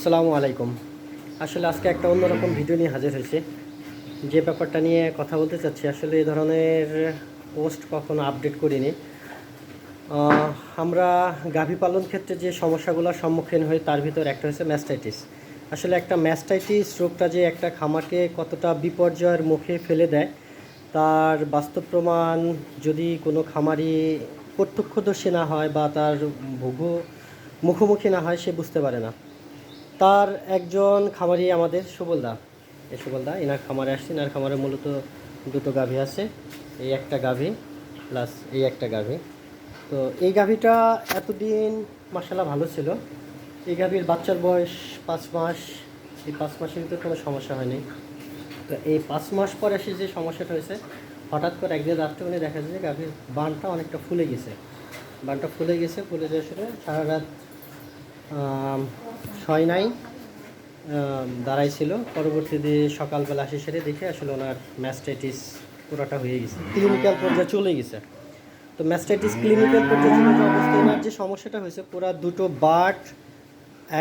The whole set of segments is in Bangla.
আসসালামু আলাইকুম। আসলে আজকে একটা অন্যরকম ভিডিও নিয়ে হাজির হয়েছে। যে ব্যাপারটা নিয়ে কথা বলতে চাচ্ছি, আসলে এই ধরনের পোস্ট কখনো আপডেট করিনি। আমরা গাভী পালন ক্ষেত্রে যে সমস্যাগুলোর সম্মুখীন হই, তার ভিতর একটা হচ্ছে ম্যাস্টাইটিস আসলে একটা ম্যাস্টাইটিস রোগটা যে একটা খামারকে কতটা বিপর্যয়ের মুখে ফেলে দেয়, তার বাস্তব প্রমাণ যদি কোনো খামারি প্রত্যক্ষদর্শী না হয় বা তার ভোগ মুখোমুখি না হয়, সে বুঝতে পারে না। তার একজন খামারি আমাদের সুবলদা। এই সুবলদা এনার খামারে আসছে এনার খামারে মূলত দুটো গাভী আছে, এই একটা গাভী প্লাস এই একটা গাভী। তো এই গাভীটা এতদিন মাসালা ভালো ছিল। এই গাভীর বাচ্চার বয়স পাঁচ মাস, এই পাঁচ মাসের ভিতরে কোনো সমস্যা হয়নি। তো এই পাঁচ মাস পরে এসে যে সমস্যাটা হয়েছে, হঠাৎ করে একদিন রাত্রে দেখা যায় যে গাভীর বানটা অনেকটা ফুলে গেছে। বানটা ফুলে গেছে, ফুলে যাওয়ার সারা রাত ছয় নাই দাঁড়াইছিল। পরবর্তীতে সকালবেলা আসে সেরে দেখে আসলে ওনার ম্যাস্টাইটিস পুরোটা হয়ে গেছে। ক্লিনিক্যাল পর্যায়ে চলে গেছে। তো ম্যাস্টাইটিস ক্লিনিক্যাল পর্যায়ে চলে যাওয়া অবস্থায় ওনার যে সমস্যাটা হয়েছে পুরো দুটো বাট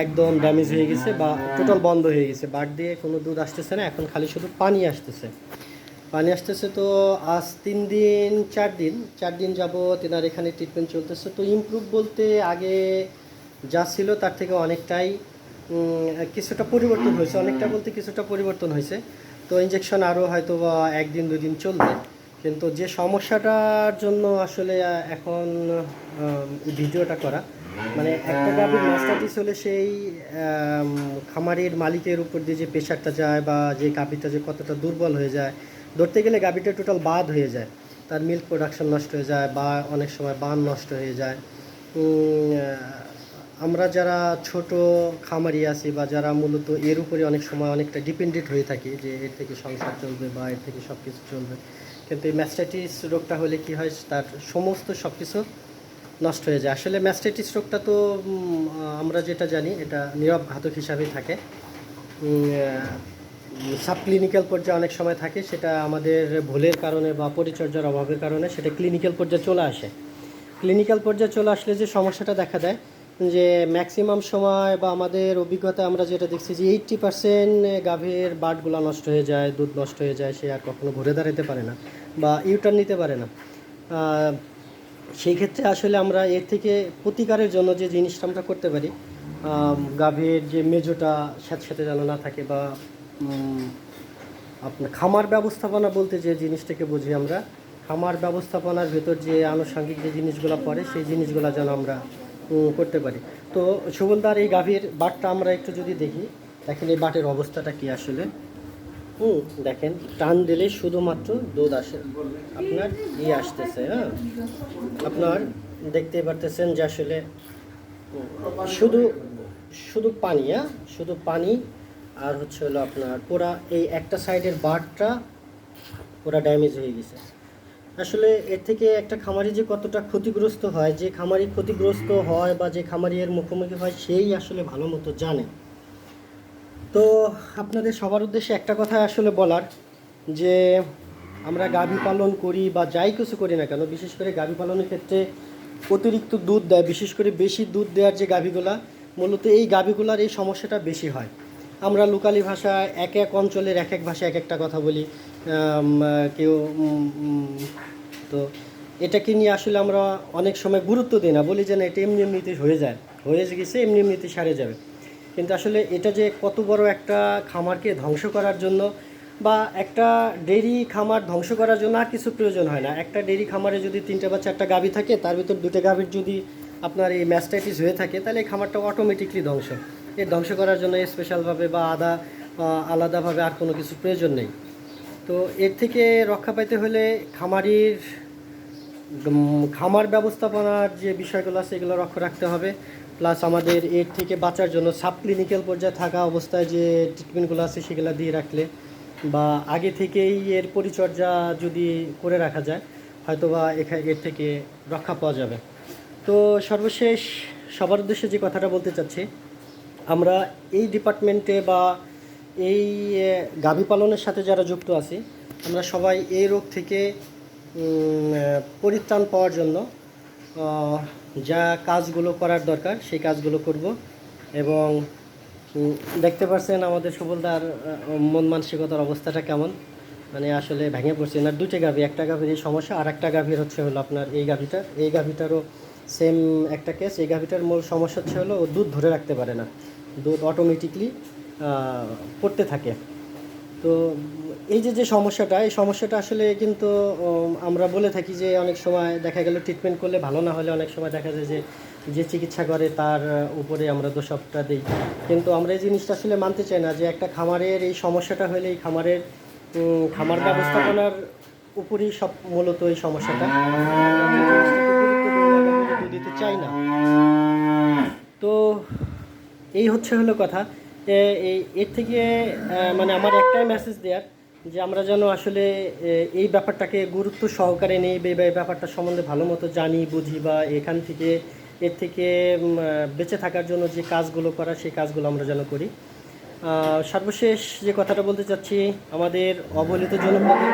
একদম ড্যামেজ হয়ে গেছে বা টোটাল বন্ধ হয়ে গেছে। বাট দিয়ে কোনো দুধ আসতেছে না এখন খালি শুধু পানি আসতেছে। পানি আসতেছে তো আজ তিন দিন চার দিন চার দিন যাব তেনার এখানে ট্রিটমেন্ট চলতেছে। তো ইমপ্রুভ বলতে আগে যা ছিল তার থেকে অনেকটাই কিছুটা পরিবর্তন হয়েছে। অনেকটা বলতে কিছুটা পরিবর্তন হয়েছে। তো ইঞ্জেকশন আরও হয়তো বা একদিন দুই দিন চলবে। কিন্তু যে সমস্যাটার জন্য আসলে এখন ভিডিওটা করা মানে একটা গাভীর মাস্টারটিস হলে সেই খামারের মালিকের উপর দিয়ে যে প্রেশারটা যায় বা যে গাভীটা যে কতটা দুর্বল হয়ে যায়, ধরতে গেলে গাভীটা টোটাল বাদ হয়ে যায়। তার মিল্ক প্রোডাকশন নষ্ট হয়ে যায় বা অনেক সময় বান নষ্ট হয়ে যায়। আমরা যারা ছোট খামারি আছি বা যারা মূলত এর উপরে অনেক সময় অনেকটা ডিপেন্ডেন্ট হয়ে থাকি যে এর থেকে সংসার চলবে বা এর থেকে সব কিছু চলবে, কিন্তু এই ম্যাস্টাইটিস রোগটা হলে কি হয়? তার সমস্ত সব কিছু নষ্ট হয়ে যায়। আসলে ম্যাস্টাইটিস রোগটা তো আমরা যেটা জানি, এটা নীরব ঘাতক হিসাবেই থাকে। সাব ক্লিনিক্যাল পর্যায়ে অনেক সময় থাকে, সেটা আমাদের ভুলের কারণে বা পরিচর্যার অভাবের কারণে সেটা ক্লিনিক্যাল পর্যায়ে চলে আসে। ক্লিনিক্যাল পর্যায়ে চলে আসলে যে সমস্যাটা দেখা দেয় যে ম্যাক্সিমাম সময় বা আমাদের অভিজ্ঞতা আমরা যেটা দেখছি যে এইট্টি পার্সেন্ট গাভীর বাটগুলো নষ্ট হয়ে যায়, দুধ নষ্ট হয়ে যায়, সে আর কখনো ঘুরে দাঁড়াতে পারে না বা ইউটার্ন নিতে পারে না। সেই ক্ষেত্রে আসলে আমরা এর থেকে প্রতিকারের জন্য যে জিনিসটা আমরা করতে পারি গাভীর যে মেজোটা স্যাঁতস্যাঁতে যেন না থাকে বা আপনার খামার ব্যবস্থাপনা বলতে যে জিনিসটাকে বুঝি আমরা, খামার ব্যবস্থাপনার ভেতর যে আনুষঙ্গিক যে জিনিসগুলো পড়ে, সেই জিনিসগুলো যেন আমরা করতে পারি। তো সুবলদার এই গাভীর বাটটা আমরা একটু যদি দেখি, দেখেন এই বাটের অবস্থাটা কি আসলে? হুম, দেখেন, টান দিলে শুধুমাত্র দুধ আসে। আপনার ইয়ে আসতেছে হ্যাঁ? আপনার দেখতে পারতেছেন যে আসলে শুধু শুধু পানি হ্যাঁ? শুধু পানি আর হচ্ছে হলো আপনার পুরা এই একটা সাইডের বাটটা পুরা ড্যামেজ হয়ে গেছে। আসলে এর থেকে একটা খামারি যে কতটা ক্ষতিগ্রস্ত হয়, যে খামারি ক্ষতিগ্রস্ত হয় বা যে খামারি এর মুখোমুখি হয়, সেই আসলে ভালো মতো জানে। তো আপনাদের সবার উদ্দেশ্যে একটা কথা আসলে বলার, যে আমরা গাভী পালন করি বা যাই কিছু করি না কেন, বিশেষ করে গাভী পালনের ক্ষেত্রে অতিরিক্ত দুধ দেয়, বিশেষ করে বেশি দুধ দেওয়ার যে গাভীগুলা, মূলত এই গাভীগুলার এই সমস্যাটা বেশি হয়। আমরা লোকালি ভাষায় এক এক অঞ্চলের এক এক ভাষায় এক একটা কথা বলি কেউ তো এটাকে নিয়ে আসলে আমরা অনেক সময় গুরুত্ব দিই না। বলি যে না, এটা এমনি এমনিতে হয়ে যায়। হয়ে গেছে, এমনি এমনিতে সারে যাবে। কিন্তু আসলে এটা যে কত বড় একটা খামারকে ধ্বংস করার জন্য বা একটা ডেরি খামার ধ্বংস করার জন্য আর কিছু প্রয়োজন হয় না। একটা ডেরি খামারে যদি তিনটে বা চারটা গাভী থাকে, তার ভিতর দুটো গাভীর যদি আপনার এই ম্যাস্টাইটিস হয়ে থাকে, তাহলে এই খামারটা অটোমেটিকলি ধ্বংস। এর ধ্বংস করার জন্য স্পেশালভাবে বা আদা আলাদাভাবে আর কোনো কিছু প্রয়োজন নেই। তো এর থেকে রক্ষা পাইতে হলে খামারির খামার ব্যবস্থাপনার যে বিষয়গুলো আছে এগুলো লক্ষ্য রাখতে হবে। প্লাস আমাদের এর থেকে বাঁচার জন্য সাব ক্লিনিক্যাল পর্যায়ে থাকা অবস্থায় যে ট্রিটমেন্টগুলো আছে সেগুলো দিয়ে রাখলে বা আগে থেকেই এর পরিচর্যা যদি করে রাখা যায়, হয়তোবা এখা- এর থেকে রক্ষা পাওয়া যাবে। তো সর্বশেষ, সবার উদ্দেশ্যে যে কথাটা বলতে চাচ্ছি, আমরা এই ডিপার্টমেন্টে বা এই গাভী পালনের সাথে যারা যুক্ত আছি, আমরা সবাই এই রোগ থেকে পরিত্রাণ পাওয়ার জন্য যা কাজগুলো করার দরকার, সেই কাজগুলো করব এবং দেখতে পাচ্ছেন আমাদের সবলদার মন মানসিকতার অবস্থাটা কেমন। মানে আসলে ভেঙে পড়ছে। না দুটো গাভী, একটা গাভীর এই সমস্যা, আর একটা গাভীর হচ্ছে হলো আপনার এই গাভিটা এই গাভিটারও সেম একটা কেস এই গাভিটার মূল সমস্যা হচ্ছে হলো দুধ ধরে রাখতে পারে না। দুধ অটোমেটিকলি পড়তে থাকে। তো এই যে যে সমস্যাটা এই সমস্যাটা আসলে কিন্তু আমরা বলে থাকি যে অনেক সময় দেখা গেল ট্রিটমেন্ট করলে ভালো না হলে অনেক সময় দেখা যায় যে যে চিকিৎসা করে তার উপরে আমরা দোষকটা দিই। কিন্তু আমরা এই জিনিসটা আসলে মানতে চাই না যে একটা খামারের এই সমস্যাটা হলে এই খামারের খামার ব্যবস্থাপনার উপরই সব মূলত এই সমস্যাটা। দিতে চাই না তো এই হচ্ছে হলো কথা। এই, এর থেকে মানে আমার একটাই মেসেজ দেওয়ার যে আমরা যেন আসলে এই ব্যাপারটাকে গুরুত্ব সহকারে নেই বা এই ব্যাপারটা সম্বন্ধে ভালো মতো জানি, বুঝি বা এখান থেকে, এর থেকে বেঁচে থাকার জন্য যে কাজগুলো করা, সেই কাজগুলো আমরা যেন করি। সর্বশেষ যে কথাটা বলতে চাচ্ছি, আমাদের অবহেলিত জনপদের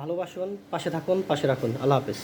ভালোবাসুন, পাশে থাকুন, পাশে রাখুন। আল্লাহ হাফেজ।